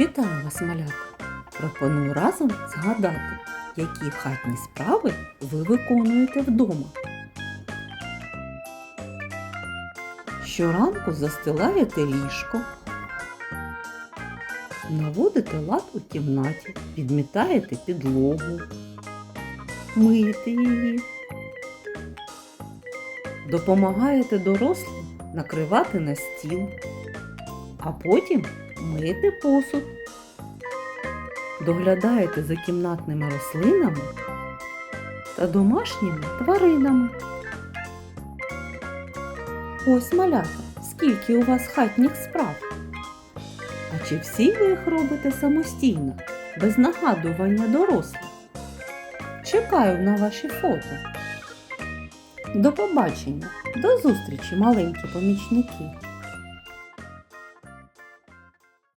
Вітаю вас, малята! Пропоную разом згадати, які хатні справи ви виконуєте вдома. Щоранку застилаєте ліжко, наводите лад у кімнаті, підмітаєте підлогу, миєте її, допомагаєте дорослим накривати на стіл, а потім миєте посуд, доглядаєте за кімнатними рослинами та домашніми тваринами. Ось малята, скільки у вас хатніх справ. А чи всі ви їх робите самостійно, без нагадування дорослих? Чекаю на ваші фото. До побачення, до зустрічі, маленькі помічники!